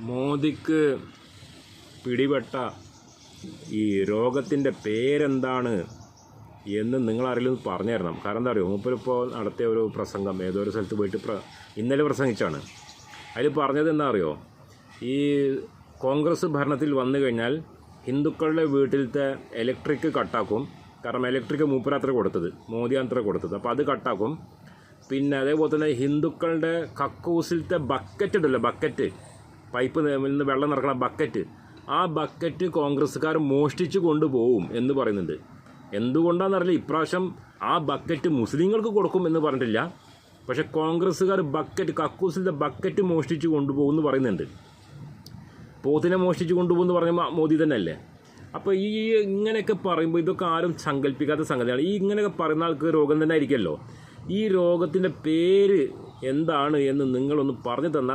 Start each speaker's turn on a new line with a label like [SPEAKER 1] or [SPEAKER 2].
[SPEAKER 1] മോദിക്ക് പിടിപെട്ട ഈ രോഗത്തിന്റെ പേരെന്താണ് എന്ന് നിങ്ങൾ ആരെങ്കിലും പറഞ്ഞു തരണം കാരണം എന്താ അറിയോ? മൂപ്പരിപ്പോൾ നടത്തിയ ഒരു പ്രസംഗം ഏതോ ഒരു സ്ഥലത്ത് പോയിട്ട് പ്ര ഇന്നലെ പ്രസംഗിച്ചാണ്. അതിൽ പറഞ്ഞത് എന്താ അറിയോ? ഈ കോൺഗ്രസ് ഭരണത്തിൽ വന്നു കഴിഞ്ഞാൽ ഹിന്ദുക്കളുടെ വീട്ടിലത്തെ ഇലക്ട്രിക് കട്ടാക്കും. കാരണം ഇലക്ട്രിക് മൂപ്പരാത്ര കൊടുത്തത് മോദിയാത്ര കൊടുത്തത്. അപ്പോൾ അത് കട്ടാക്കും. പിന്നെ അതേപോലെ തന്നെ ഹിന്ദുക്കളുടെ കക്കൂസിലത്തെ ബക്കറ്റ് ഉണ്ടല്ലോ ബക്കറ്റ് പൈപ്പ് നിന്ന് വെള്ളം നിറക്കണ ബക്കറ്റ്. ആ ബക്കറ്റ് കോൺഗ്രസ്സുകാർ മോഷ്ടിച്ചു കൊണ്ടുപോകും എന്ന് പറയുന്നുണ്ട്. എന്തുകൊണ്ടാണെന്നറിയില്ല ഇപ്രാവശ്യം ആ ബക്കറ്റ് മുസ്ലിങ്ങൾക്ക് കൊടുക്കും എന്ന് പറഞ്ഞിട്ടില്ല. പക്ഷെ കോൺഗ്രസ്സുകാർ ബക്കറ്റ് കക്കൂസിന്റെ ബക്കറ്റ് മോഷ്ടിച്ചു കൊണ്ടുപോകും എന്ന് പറയുന്നുണ്ട്. പോത്തിനെ മോഷ്ടിച്ചു കൊണ്ടുപോകുമെന്ന് പറഞ്ഞ മോദി തന്നെയല്ലേ? അപ്പോൾ ഈ ഇങ്ങനെയൊക്കെ പറയുമ്പോൾ ഇതൊക്കെ ആരും സങ്കല്പിക്കാത്ത സംഗതിയാണ്. ഈ ഇങ്ങനെയൊക്കെ പറയുന്ന ആൾക്ക് രോഗം തന്നെ ആയിരിക്കുമല്ലോ. ഈ രോഗത്തിന്റെ പേര് എന്താണ് എന്ന് നിങ്ങളൊന്ന് പറഞ്ഞു തന്നാൽ